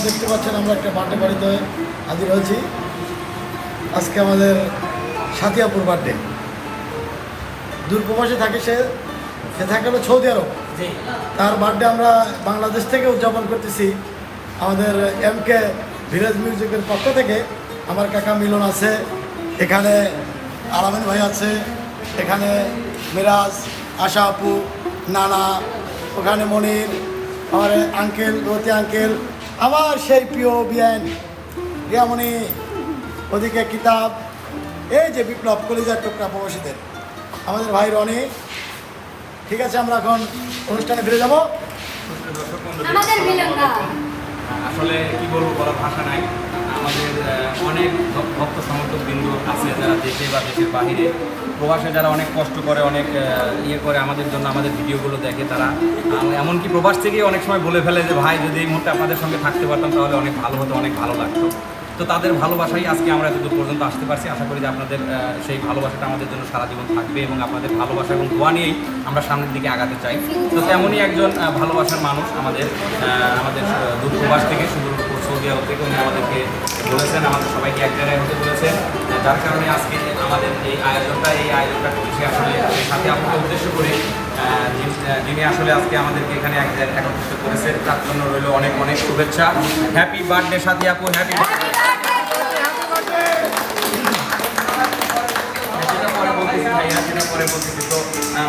আমরা একটা বার্থডে বাড়িতে হাজির হয়েছি। আজকে আমাদের সাথিয়াপুর বার্থডে। দূর প্রবাসে থাকে সে সে থাকে হলো সৌদি আরব। তার বার্থডে আমরা বাংলাদেশ থেকে উদযাপন করতেছি। আমাদের এম কে ভিলেজ মিউজিকের পক্ষ থেকে আমার কাকা মিলন আছে এখানে আলামিন ভাই আছে এখানে মিরাজ আশা আপু নানা ওখানে মনির আমার আঙ্কেল রতি আঙ্কেল আমার সেই প্রিয় বিয়ান রিয়ামণি ওদিকে কিতাব এই যে বিপ্লব কলিজার টুকরা প্রবাসীদের। আমাদের ভাই রনি ঠিক আছে আমরা এখন অনুষ্ঠানে ফিরে যাব। আসলে কি বলব বলার ভাষা নাই। আমাদের অনেক ভক্ত সমর্থক বিন্দু আছে যারা দেশে বা দেশের বাহিরে। প্রবাসে যারা অনেক কষ্ট করে, অনেক ইয়ে করে আমাদের জন্য আমাদের ভিডিওগুলো দেখে তারা এমনকি প্রবাস থেকেই অনেক সময় বলে ফেলে যে, ভাই, যদি এই মুহূর্তে আপনাদের সঙ্গে থাকতে পারতাম তাহলে অনেক ভালো হতো, অনেক ভালো লাগতো। তো তাদের ভালোবাসাই আজকে আমরা এতদূর পর্যন্ত আসতে পারছি। আশা করি যে আপনাদের সেই ভালোবাসাটা আমাদের জন্য সারা জীবন থাকবে এবং আপনাদের ভালোবাসা এবং দোয়া নিয়েই আমরা সামনের দিকে আগাতে চাই। তো তেমনই একজন ভালোবাসার মানুষ আমাদের আমাদের আহ, দূর প্রবাস থেকে সুদূর সৌদি আরব থেকে উনি আমাদেরকে বলেছেন আমাদের সবাইকে এক জায়গায় হতে বলেছেন। যার কারণে আজকে আমাদের এই আয়োজনটা এই আয়োজনটা করেছে আসলে সাথে আপনাকে উদ্দেশ্য করে যিনি- আসলে আজকে আমাদেরকে এখানে এক জায়গায় একত্রিত করেছেন তার জন্য রইল অনেক অনেক শুভেচ্ছা। হ্যাপি বার্থডে সাথী আপু হ্যাপি সেটা পরে বলতেছি ভাইয়া সেটা পরে বলতেছি তো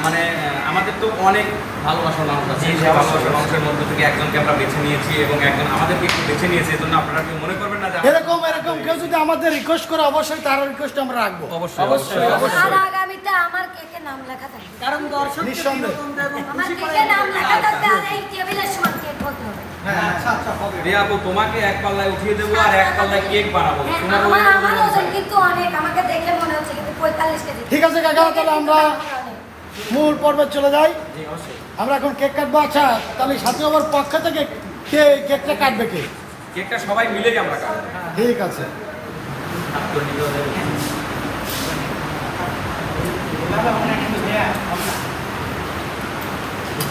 মানে আমাদের তো অনেক ভালোবাসার মানুষ আছে। সেই ভালোবাসার মানুষের মধ্যে থেকে একজনকে আমরা বেছে নিয়েছি এবং একজন আমাদেরকে একটু বেছে নিয়েছে এজন্য আপনারা কেউ মনে করবেন না এরকম এরকম কেউ যদি আমাদের রিকোয়েস্ট করে অবশ্যই তার রিকোয়েস্ট আমরা রাখব। অবশ্যই অবশ্যই অবশ্যই আর আগামীতে আমার কেকে নাম লেখা থাকবে? কারণ দর্শক নিঃসন্দেহে। আমার কেকে নাম লেখা থাকবে? আর এই টেবিলের সময় কেক হতে হবে আচ্ছা আচ্ছা আপু তোমাকে এক পাল্লায় উঠিয়ে দেবো আর এক পাল্লায় কেক বানাবো। হ্যাঁ, তোমার ওই- কিন্তু অনেক। আমাকে দেখে মনে হচ্ছে কিন্তু পঁয়তাল্লিশ কেজি। ঠিক আছে কাকা তাহলে আমরা মূল পর্বে চলে যাই। আমরা এখন কেক কাটবো। আচ্ছা তাহলে সাথে আমার পক্ষ থেকে কে কেকটা কাটবে কে? কেকটা সবাই মিলে আমরা কাটবো। ঠিক আছে।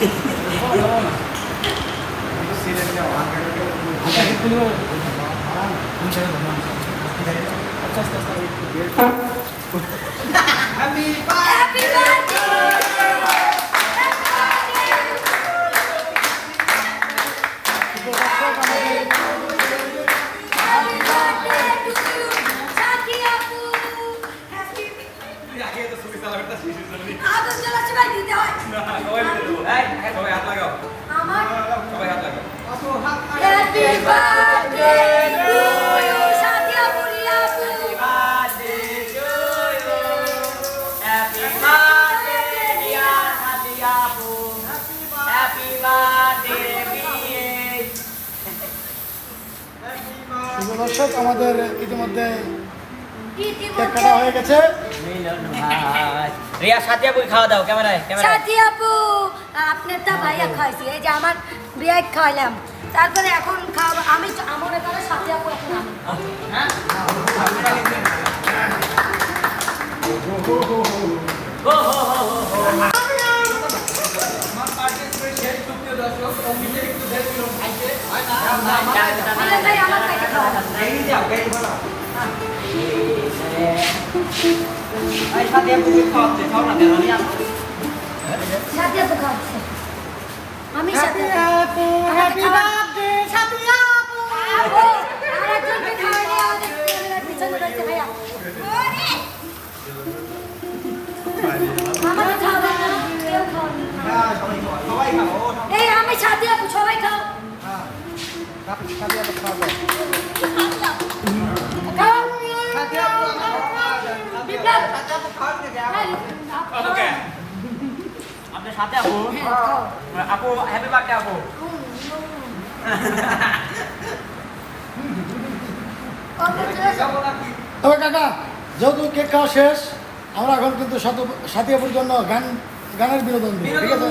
হ্যাপি বার্থডে টু ইউ সাথী আপু হ্যাপি আগে তো ছবি চালাবেটা শেষ হয়ে যাবে আদর জ্বালা সবাই দিতে হয় সবাই মিলে দেবো এই, সবাই হাত লাগাও দর্শক আমাদের ইতিমধ্যে কেক কাটা হয়ে গেছে। রিয়া সাথে বই খাওয়া দাও ক্যামেরায় ক্যামেরায়। সাথী আপু আপনার তা ভাইয়া খাইছি এই যে আমার বিয়ে খাইলাম। তারপরে এখন খাওয়া আমি আমার এখানে সাথী আপু এখন থেকে খাওয়া। সাথী আপু খাওয়াচ্ছে আমি সাথে আপু হ্যাপি বার্থডে সাথী আপু। আপু আরেকজনকে খাওয়াইনি আমাদের পিছনে রয়েছে ভাইয়া। আমাকে খাওয়াবেন না কেউ খাওয়াবেন না। সবাই খাব এই আমি সাথী আপু সবাই খাও। খাও। বিপ্লব। হ্যাঁ, ওকে আপনার সাথে আপু আপু হ্যাপি বার্থডে আপু। তবে কাকা যেহেতু কেক খাওয়া শেষ আমরা এখন কিন্তু সাথিয়াপুর জন্য গান গানের বিনোদন দিই ঠিক আছে?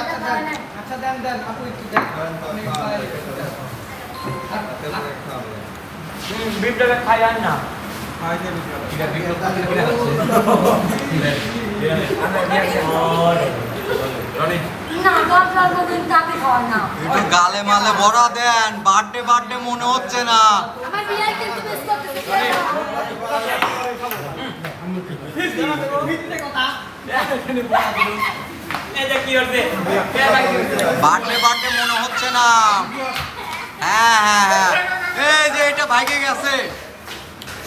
আচ্ছা দেন। আচ্ছা দেন দেন আপু একটু দেন। বিপ্লবের খাই না। গালে মালে ভরা দেন। বার্থডে বার্থডে মনে হচ্ছে না। বার্থডে বার্থডে মনে হচ্ছে না। হ্যাঁ হ্যাঁ হ্যাঁ। এই যে, এটা ভাইকে গেছে।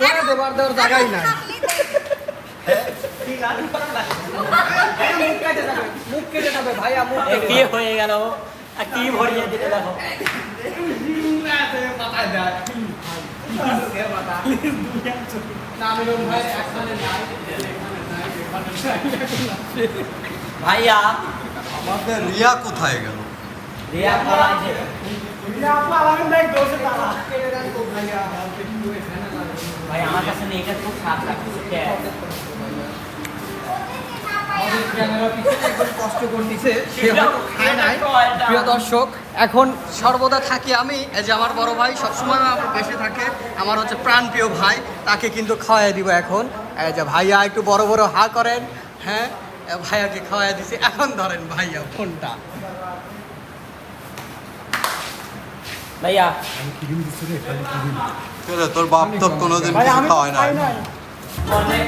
করে দেবার দেওয়ার জায়গাই নাই। কি হয়ে গেল? কি ভরিয়ে দিলে দেখো? ভাইয়া আমাদের রিয়া কোথায় গেল? রিয়া পড়াইছে ভাই আমার কাছে নেই এটা খুব খারাপ লাগছে প্রিয় দর্শক এখন সর্বদা থাকি আমি এই যে আমার বড় ভাই সবসময় আমার দেশে থাকে আমার হচ্ছে প্রাণপ্রিয় ভাই তাকে কিন্তু খাওয়াই দিব এখন। এই যে ভাইয়া একটু বড় বড় হা করেন হ্যাঁ ভাইয়াকে খাওয়াই দিছি। এখন ধরেন ভাইয়া ফোনটা। ভাইয়া। তোর বাপ তো কোনোদিন কিছু খাওয়ায় না। মনে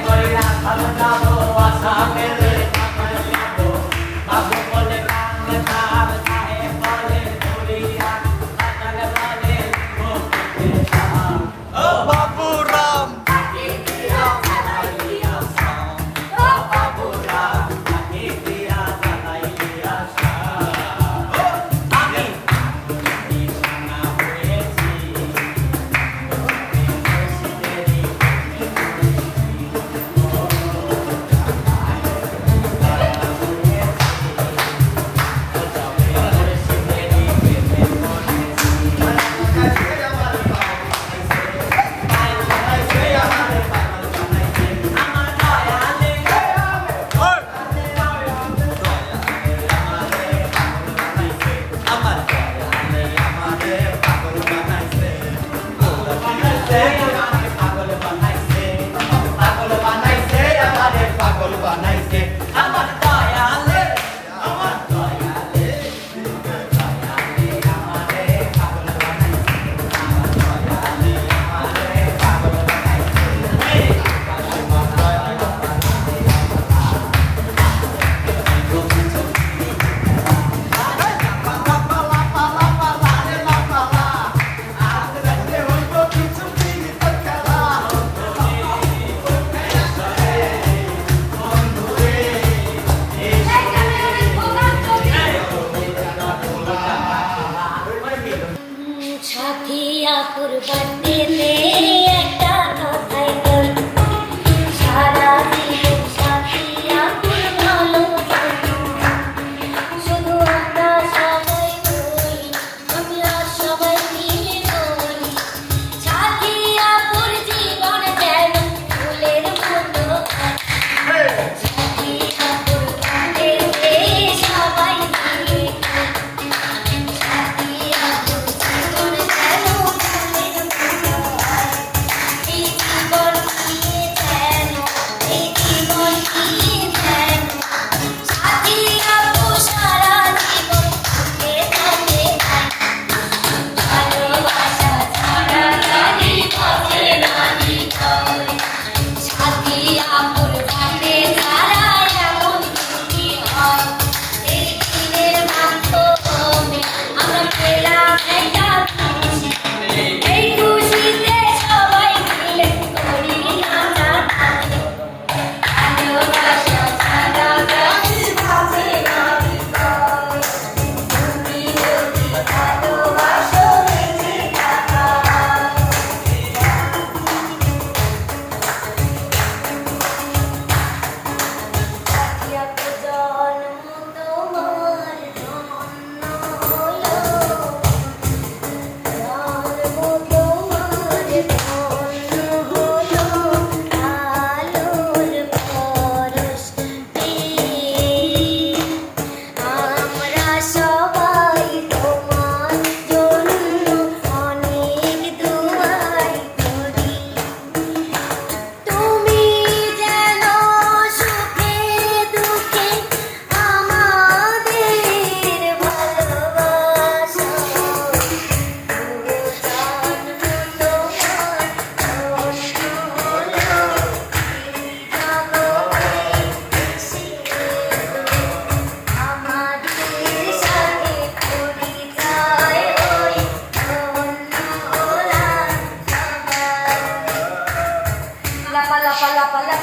la pala, pala, pala,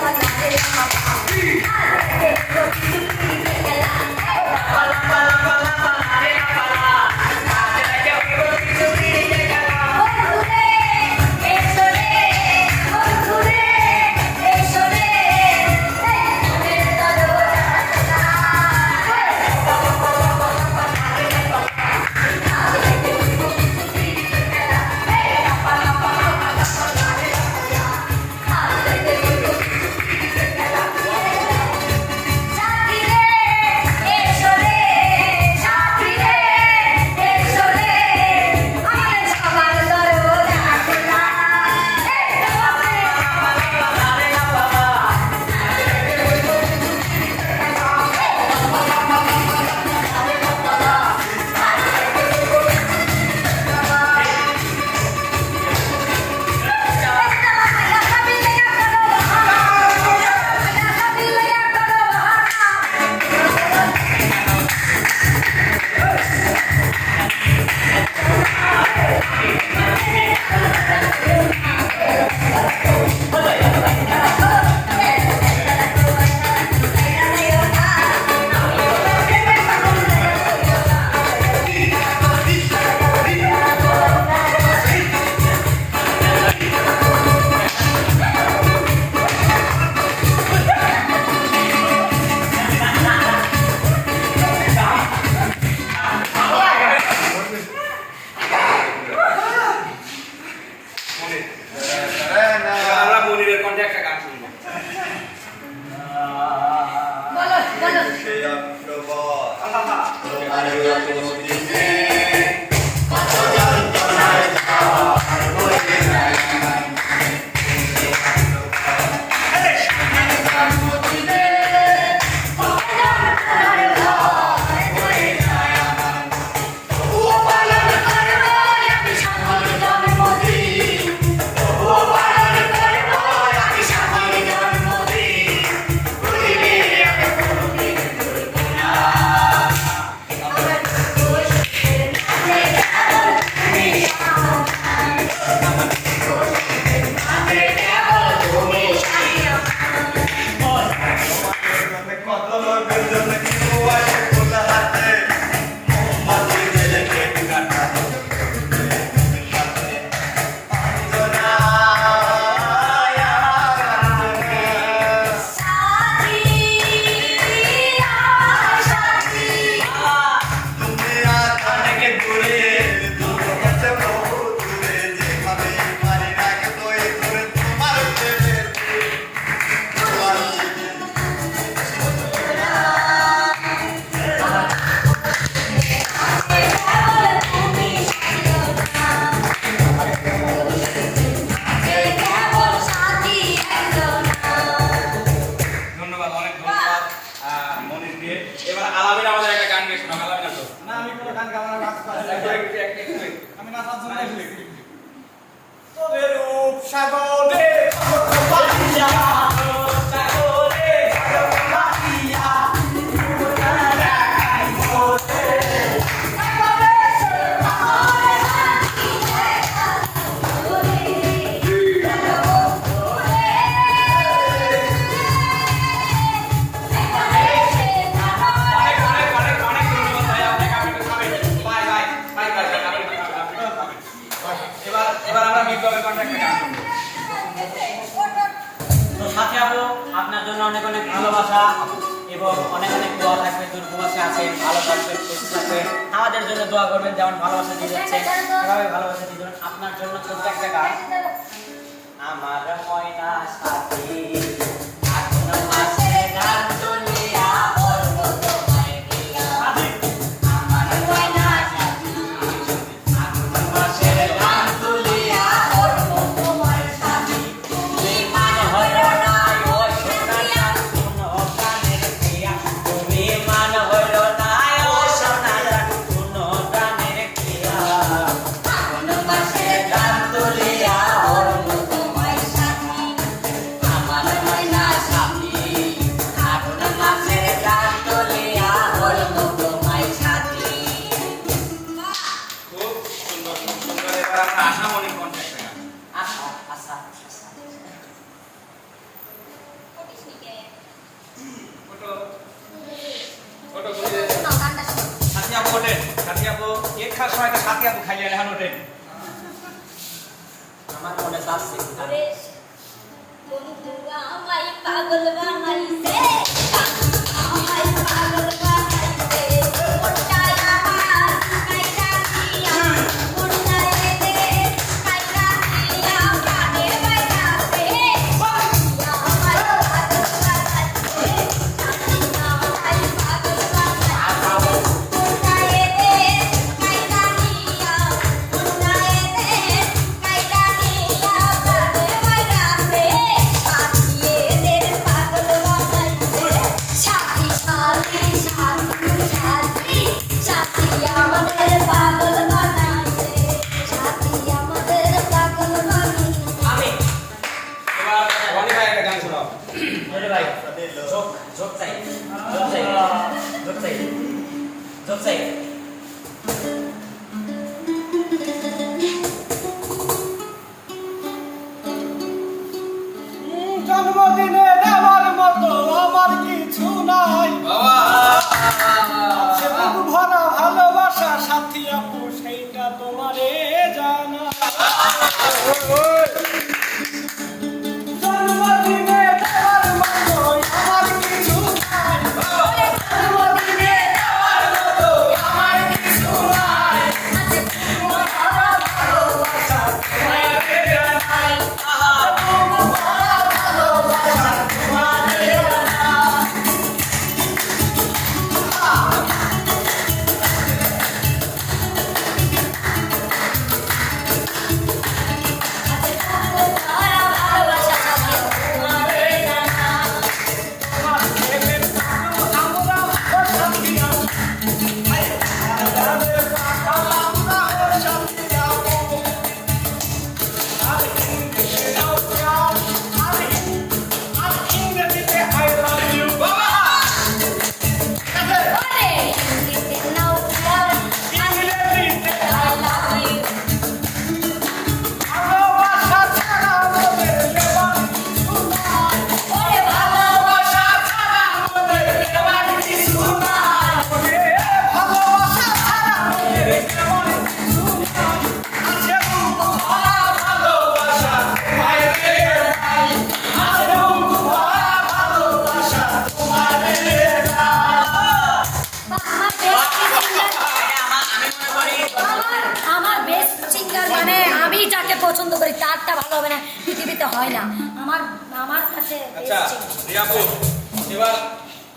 আপনার জন্য অনেক অনেক ভালোবাসা এবং অনেক অনেক দোয়া থাকবে দুর্গবাসী আছে, ভালো থাকবেন খুশি থাকবে। আমাদের জন্য দোয়া করবেন, যেমন ভালোবাসা দিয়ে যাচ্ছে, এভাবে ভালোবাসা দিয়ে আপনার জন্য ছোট্ট একটা গান। আমার ময়না সাথী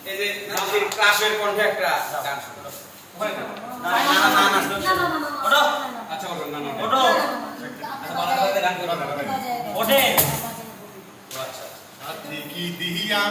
এই যে নাজির ক্লাসের একটা গান না না না ওঠো। আচ্ছা ওঠো না না ওঠো। আচ্ছা ভালো আচ্ছা, আচ্ছা সাথে কি দিয়া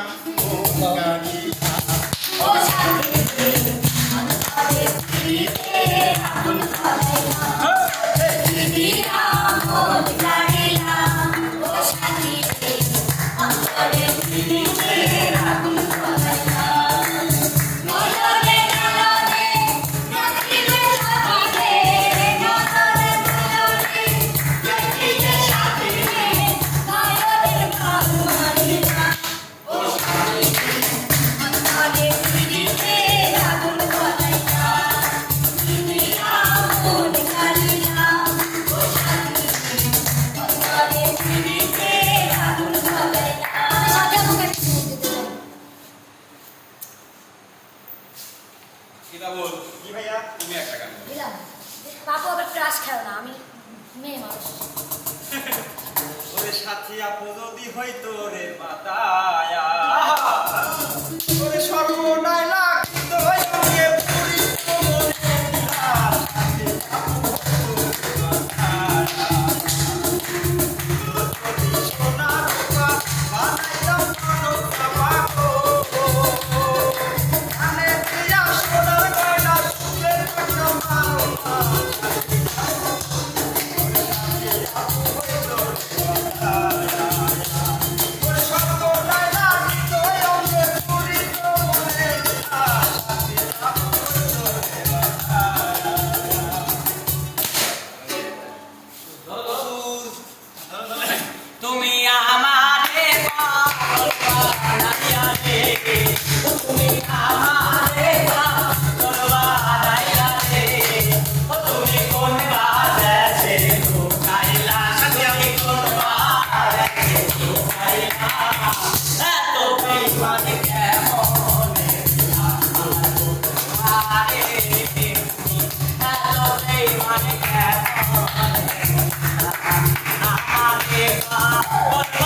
আরে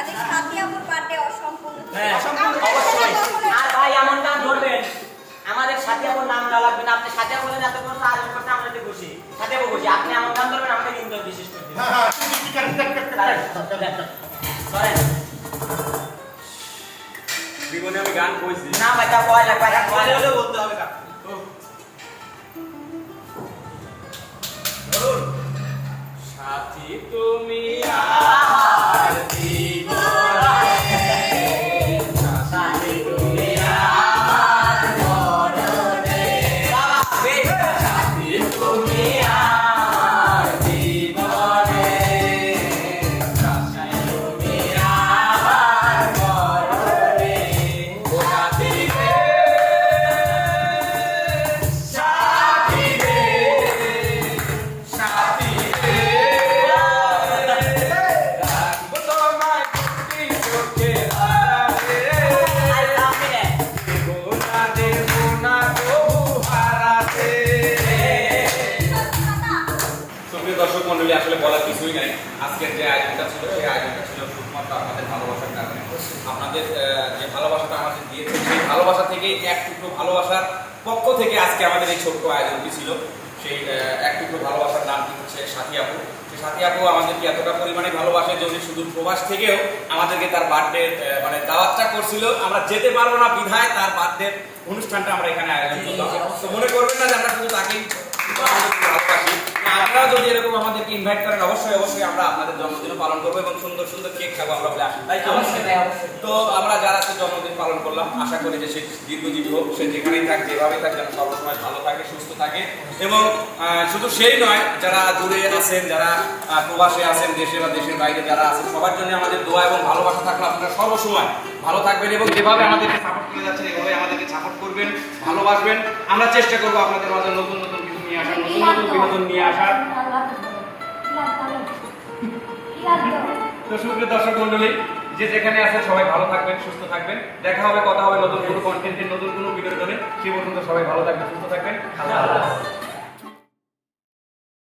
না গায় তাহলে বার্থডে অসম্পূর্ণ। অবশ্যই। আর ভাই এমন গান ধরবেন আমাদের সাথে আপনার নাম না লাগবে না। আপনি সাথে বলেন এত কোনো আয়োজন করতে আমরা তো খুশি। সাথে খুশি। আপনি এমন গান ধরবেন আমাদের কিন্তু বিশেষ করে দিবেন। তুমি কি কারেক্ট করেন জীবনে আমি গান কইছি। না ভাই তা ভয় লাগবে। হলে বলতে হবে সাথী তুমি আর ভালোবাসা এক টুকরো ভালোবাসার পক্ষ থেকে আজকে আমাদের এই ছোট্ট আয়োজনটি ছিল। সেই এক টুকরো ভালোবাসার নামটি হচ্ছে সাথী আপু। সাথী আপু আমাদেরকে এতটা পরিমাণে ভালোবাসে যে উনি শুধু প্রবাস থেকেও আমাদেরকে তার বার্থডে মানে দাওয়াতটা করছিল, আমরা যেতে পারব না বিধায় তার বার্থডে অনুষ্ঠানটা আমরা এখানে আয়োজন করলাম। তো মনে করবেন না যে আমরা শুধু তাকেই যদি এরকম আমাদেরকে ইনভাইট করেন অবশ্যই অবশ্যই আমরা আপনাদের জন্মদিন পালন করব এবং সুন্দর সুন্দর কেক খাব আমরা বলে তাই তো আমরা যারা আজকে জন্মদিন পালন করলাম আশা করি যে সে দীর্ঘজীবী হোক সে যেখানেই থাক যেভাবেই থাক যেন সবসময় ভালো থাকে সুস্থ থাকে। এবং শুধু সেই নয় যারা দূরে আছেন যারা প্রবাসে আছেন দেশে বা দেশের বাইরে যারা আছেন সবার জন্য আমাদের দোয়া এবং ভালোবাসা থাকলে। আপনারা সর্বসময় ভালো থাকবেন এবং যেভাবে আমাদেরকে সাপোর্ট করে যাচ্ছেন এভাবে আমাদেরকে সাপোর্ট করবেন ভালোবাসবেন। আমরা চেষ্টা করব আপনাদের মাঝে নতুন নতুন নিয়ে আসার, নতুন নতুন বিনোদন নিয়ে আসার। মন্ডলী যে যেখানে সবাই ভালো থাকবেন, সুস্থ থাকবেন। দেখা হবে, কথা হবে নতুন কোনো কন্টেন্টের নতুন কোনো ভিডিও সে পর্যন্ত সবাই ভালো থাকবেন, সুস্থ থাকবেন। আল্লাহ।